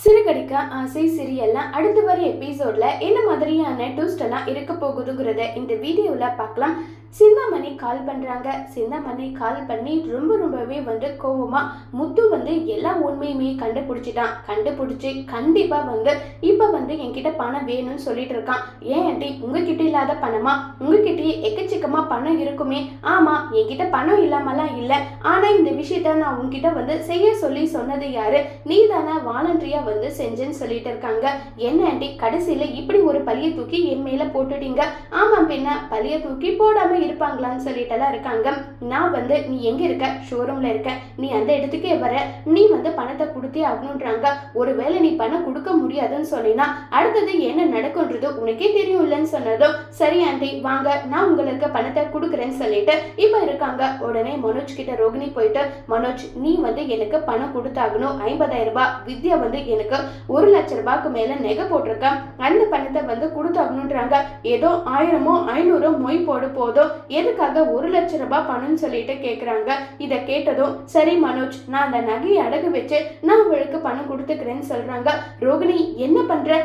சிறுகடிக்க ஆசை சிறியெல்லாம் அடுத்து வர எபிசோட்ல என்ன மாதிரியான ட்விஸ்ட் எல்லாம் இருக்க போகுதுங்கிறத இந்த வீடியோல பார்க்கலாம். சிந்தாமணி கால் பண்ணுறாங்க சிந்தாமணி கால் பண்ணி ரொம்ப ரொம்பவே வந்து கோவமாக முத்து வந்து எல்லா உண்மையுமே கண்டுபிடிச்சிட்டான். கண்டுபிடிச்சி கண்டிப்பாக வந்து இப்போ வந்து என்கிட்ட பணம் வேணும்னு சொல்லிட்டு இருக்கான். ஏன் ஆண்டி? உங்ககிட்ட இல்லாத பணமா? உங்ககிட்டயே எக்கச்சக்கமாக பணம் இருக்குமே. ஆமாம் என்கிட்ட பணம் இல்லாமலாம் இல்லை. ஆனால் இந்த விஷயத்த நான் உங்ககிட்ட வந்து செய்ய சொல்லி சொன்னது யாரு? நீ தானே வாலண்டரியா வந்து செஞ்சேன்னு சொல்லிட்டு இருக்காங்க. என்ன ஆண்டி கடைசியில இப்படி ஒரு பழிய தூக்கி என் மேல போட்டுட்டீங்க? ஆமா பின்ன பழிய தூக்கி போடாம இருப்பாங்களான்னு சொல்லிட்டெல்லாம் இருக்காங்க. நான் வந்து நீ எங்க இருக்க? ஷோரூம்ல இருக்க. நீ அந்த இடத்துக்கே வர. நீ வந்து பணத்தை கொடுத்தே ஆகணுன்றாங்க ஒருவேளை நீ பணம் கொடுக்க முடியாதுன்னு சொன்னீங்கன்னா அடுத்தது என்ன நடக்கும்ன்றது உனக்கே தெரியும் இல்லைன்னு சொன்னதும் சரி ஆண்டி வாங்க. நான் உங்களுக்கு பணத்தை கொடுக்குறேன்னு சொல்லிட்டு இப்ப இருக்காங்க. உடனே மனோஜ் கிட்ட ரோகிணி போயிட்டு மனோஜ் நீ வந்து எனக்கு பணம் கொடுத்தாகணும். ஐம்பதாயிரம் ரூபாய். வித்யா வந்து எனக்கு ஒரு லட்ச ரூபாய்க்கு மேல நெகை போட்டிருக்க. அந்த பணத்தை வந்து கொடுத்தாகணுன்றாங்க ஏதோ ஆயிரமோ ஐநூறோ மொய் போடு போதும். எதுக்காக ஒரு லட்ச ரூபாய் பணம்னு சொல்லிட்டு கேக்குறாங்க. இத கேட்டதும் சரி மனோஜ் நான் அந்த நகையை அடகு வச்சு நான் உங்களுக்கு பணம் கொடுத்துக்கிறேன்னு சொல்றாங்க. ரோகிணி என்ன பண்ற?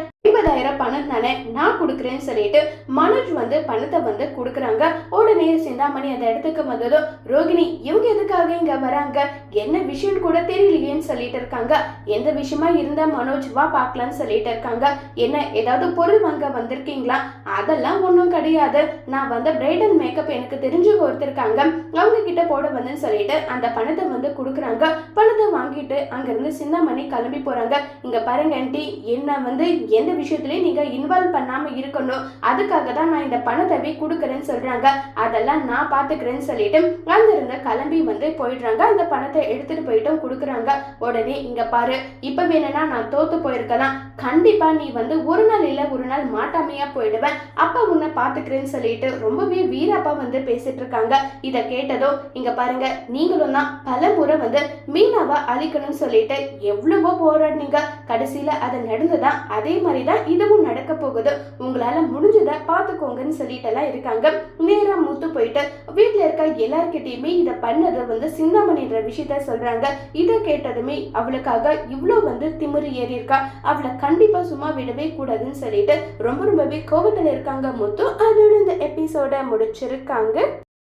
ஐம்பதாயிரம் பணம் தானே நான் கொடுக்குறேன்னு சொல்லிட்டு மனோஜ் வந்து பணத்தை வந்து கொடுக்குறாங்க. உடனே சிந்தாமணி அந்த இடத்துக்கு வந்ததும் ரோகிணி இவங்க எதுக்காக இங்க வராங்க? என்ன விஷயம் கூட தெரியலையேன்னு சொல்லிட்டு இருக்காங்க. எந்த விஷயமா இருந்தா மனோஜ் வா பார்க்கலாம்னு சொல்லிட்டு இருக்காங்க. என்ன ஏதாவது பொருள் வாங்க வந்திருக்கீங்களா? அதெல்லாம் ஒன்றும் கிடையாது. நான் வந்து பிரைடல் மேக்கப் எனக்கு தெரிஞ்சு கொடுத்துருக்காங்க. அவங்க கிட்ட போட வந்துன்னு சொல்லிட்டு அந்த பணத்தை வந்து கொடுக்குறாங்க. பணத்தை வாங்கிட்டு அங்கிருந்து சிந்தாமணி கிளம்பி போறாங்க. இங்க பாருங்க ஆண்டி என்ன வந்து எந்த விஷயம் விஷயத்துலயும் நீங்கள் இன்வால்வ் பண்ணாமல் இருக்கணும். அதுக்காக தான் நான் இந்த பணத்தை கொடுக்குறேன்னு சொல்கிறாங்க அதெல்லாம் நான் பார்த்துக்கிறேன்னு சொல்லிட்டு அங்கிருந்து கிளம்பி வந்து போயிடுறாங்க. அந்த பணத்தை எடுத்துகிட்டு போயிட்டும் கொடுக்குறாங்க. உடனே இங்கே பாரு இப்போ வேணும்னா நான் தோற்று போயிருக்கலாம். கண்டிப்பாக நீ வந்து ஒரு நாள் இல்லை ஒரு நாள் மாட்டாமையா போயிடுவேன். அப்பா உன்னை பார்த்துக்கிறேன்னு சொல்லிட்டு ரொம்பவே வீரப்பா வந்து பேசிட்டு இருக்காங்க. இதை கேட்டதும் இங்கே பாருங்க நீங்களும் தான் பல முறை வந்து மீனாவை அழிக்கணும்னு சொல்லிட்டு எவ்வளவோ போராடினீங்க. கடைசியில் அது நடந்துதான் அதே மாதிரி தான் இதுவும் நடக்க போகுது. உங்களால முடிஞ்சதை பார்த்துக்கோங்கன்னு சொல்லிட்டெல்லாம் இருக்காங்க. நேராக மூத்து போயிட்டு வீட்டில் இருக்க எல்லார்கிட்டையுமே இதை பண்ணது வந்து சிந்தாமணின்ற விஷயத்த சொல்றாங்க. இதை கேட்டதுமே அவளுக்காக இவ்வளோ வந்து திமிரு ஏறி இருக்கா. அவளை கண்டிப்பாக சும்மா விடவே கூடாதுன்னு சொல்லிட்டு ரொம்ப ரொம்பவே கோபத்தில் இருக்காங்க முத்து. அதோட இந்த எபிசோட முடிச்சிருக்காங்க.